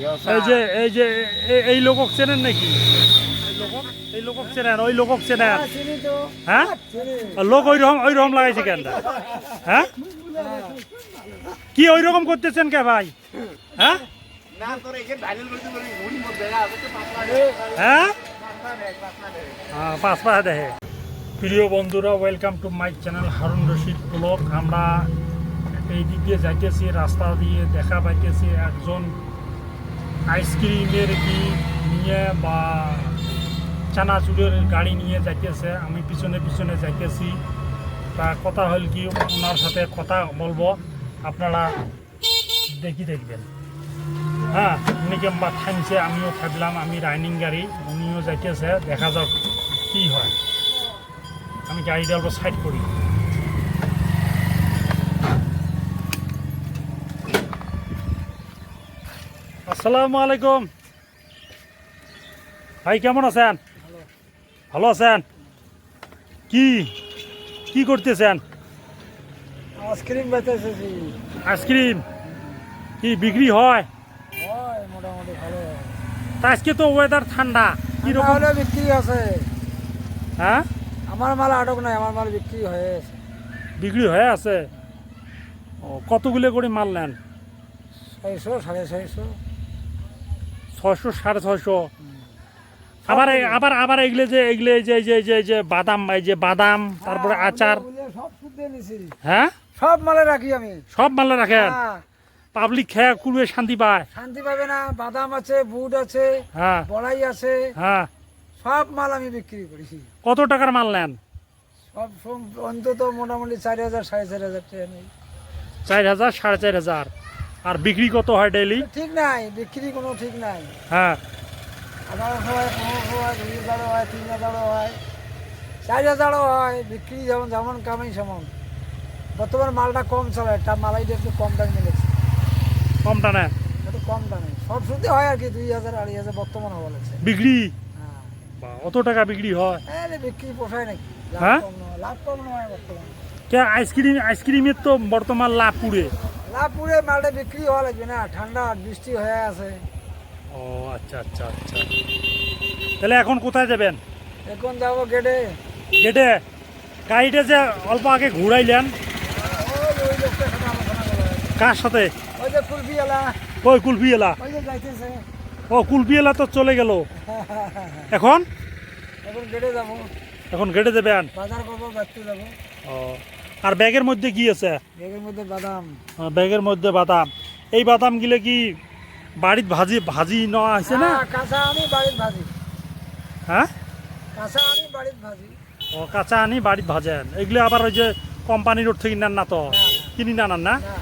এই যে এই যে এই লোকক চেনেন নাকি? এই লোকক চেনেন ওই লোকক চেনেন। চিনি হ্যাঁ? লোক ওই রকম ওই রকম লাগাইছে কেন? হ্যাঁ? কি ওই রকম করতেছেন কে ভাই? হ্যাঁ? হ্যাঁ? হ্যাঁ, পাঁচ পা দেখে প্রিয় বন্ধুরা welcome to my channel Harun Rashid blog আমরা এই দিক দিয়ে যাইতেছি রাস্তা দিয়ে দেখা পাইতেছি একজন আইসক্রিমের কি নিয়ে বা চানা চানাচুরের গাড়ি নিয়ে যাইতেছে, আমি পিছনে পিছনে যাইতেছি। তা কথা হল কি, ওনার সাথে কথা বলব, আপনারা দেখি দেখবেন। হ্যাঁ উনি কিংবা থামছে, আমিও ভাবলাম আমি রাইনিং গাড়ি, উনিও যাইতেছে, দেখা যাক কি হয়। আমি গাড়িটা অল্প সাইড করি। আসসালামু আলাইকুম। ভাই কেমন আছেন? ভালো আছেন? কি কি করতেছেন? আইসক্রিম বেচেছি আইসক্রিম কি বিক্রি হয়? হয় মোটামুটি ভালো। আজকে তো ওয়েদার ঠান্ডা কীরকম তাহলে বিক্রি আছে। হ্যাঁ? আমার মাল আটক নাই আমার মাল বিক্রি হয়ে আছে। বিক্রি হয়ে আছে? ও কতগুলো করে মাল নেন? ছয়শো সাড়ে ছয়শো। ছয়শো সাড়ে ছশো আবার আবার আবার এগুলো যে এগুলো যে যে যে যে বাদাম এই যে বাদাম তারপরে হ্যাঁ, আচার। সব হ্যাঁ? সব মালে রাখি আমি। সব মালে রাখেন? হ্যাঁ, পাবলিক খেয়ে কুড়িয়ে শান্তি পায়। শান্তি পাবে না বাদাম আছে বুট আছে হ্যাঁ। বড়াই আছে। হ্যাঁ। সব মাল আমি বিক্রি করেছি কত টাকার মাল নেন? সব সব- অন্তত মোটামুটি চারি হাজার সাড়ে চারি হাজার টাকা নেই। চার হাজার সাড়ে চার হাজার। আর বিক্রি কত হয় ডেইলি ঠিক নাই বিক্রি কোনো ঠিক নাই। হ্যাঁ। আঠারোশো হয় পনেরোশো হয় দুই হাজারও হয় তিন হাজারও হয় চার হাজারও হয় বিক্রি যেমন যেমন কামাই সেমন। বর্তমান মালটা কম চলে তা মালাইটা একটু কম দামে মিলেছে। কমটা নেন একটু কম দামে। সব শুধু হয় আর কি দুই হাজার আড়াই হাজার বর্তমান হওয়া লাগছে। বিক্রি? হ্যাঁ। বা, অত টাকা বিক্রি হয়? আরে বিক্রি পোষায় নাকি? লাভ হ্যাঁ? কম লাভ কম নয় বর্তমান। কে আইসক্রিম আইসক্রিমের তো বর্তমান লাভ পুড়ে। লাভ পুরে মালটা বিক্রি হওয়া লাগবে না ঠান্ডা বৃষ্টি হয়ে আছে। ও আচ্ছা আচ্ছা আচ্ছা। তাহলে এখন কোথায় যাবেন? এখন যাব গেটে। গেটে? গাড়িটা যে অল্প আগে ঘুরাইলেন করা সাথে? ওই যে কুলফি এলা ওই কুলফি এলা ওই যে যাইতেছে। ও কুলফি এলা তো চলে গেল। এখন? এখন গেটে যাব। এখন গেটে যাবেন? বাজার করব ব্যক্তি যাব। ও আর ব্যাগের মধ্যে কি আছে? ব্যাগের মধ্যে বাদাম। ব্যাগের মধ্যে বাদাম। এই বাদাম গিলে কি বাড়িত ভাজি ভাজি নেওয়া আছে না? হ্যাঁ, কাঁচা আনি বাড়িত ভাজি। হ্যাঁ? কাঁচা আনি বাড়িত ভাজি। ও কাঁচা আনি বাড়িত ভাজেন এগুলো আবার ওই যে কোম্পানি রোড থেকে নেন না তো? না, না। কিনি না নেন না? না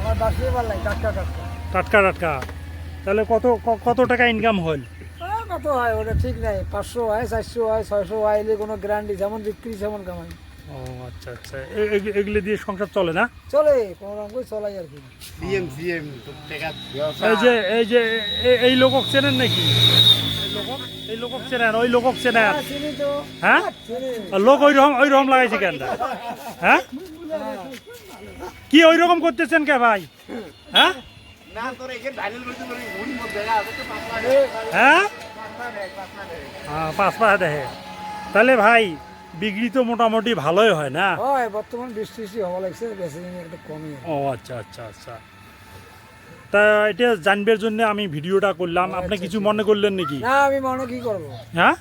আমার বাসিয়ে ভালো লাগে টাটকা টাটকা। টাটকা টাটকা। তাহলে কত কত টাকা ইনকাম হল কত হয় ওটা ঠিক নাই। পাঁচশো হয় চারশো হয় ছয়শো হয় এলে কোনো গ্যারান্টি যেমন বিক্রি যেমন কামাই। ও আচ্ছা আচ্ছা। এগুলো দিয়ে সংসার চলে না? চলে চলাই আর কি। সিএম সিএম এই যে এই যে এই লোকক চেনেন নাকি? এই লোকক? এই লোকক চেনেন ওই লোকক চেনেন। হ্যাঁ, চিনি তো। হ্যাঁ? চিনি। আর লোক ওই রকম ওই রকম লাগাইছে কেন? হ্যাঁ? কি ওই রকম করতেছেন কে ভাই? হ্যাঁ? হ্যাঁ? হ্যাঁ, পাঁচ পা দেখে তাহলে ভাই বিক্রি তো মোটামুটি ভালোই হয় না? হয় বর্তমান বৃষ্টি বৃষ্টি হওয়া লাগছে বেশি দিন একটু কমই ও আচ্ছা আচ্ছা আচ্ছা। তা এটা জানবার জন্য আমি ভিডিওটা করলাম। আপনি আচ্ছা, কিছু আচ্ছা। মনে করলেন নাকি? না আমি মনে কি করব? হ্যাঁ?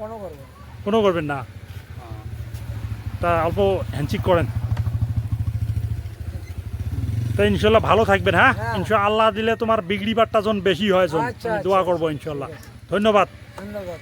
কোনো করব কোনো করবেন না? তা অল্প হ্যান্ডশিক করেন। তা ইনশাল্লাহ ভালো থাকবেন হ্যাঁ? হ্যাঁ। ইনশাল্লাহ আল্লাহ দিলে তোমার বিগড়ি বারটা জন বেশি হয় জন। আচ্ছা, দোয়া করব ইনশাল্লাহ। ধন্যবাদ। ধন্যবাদ।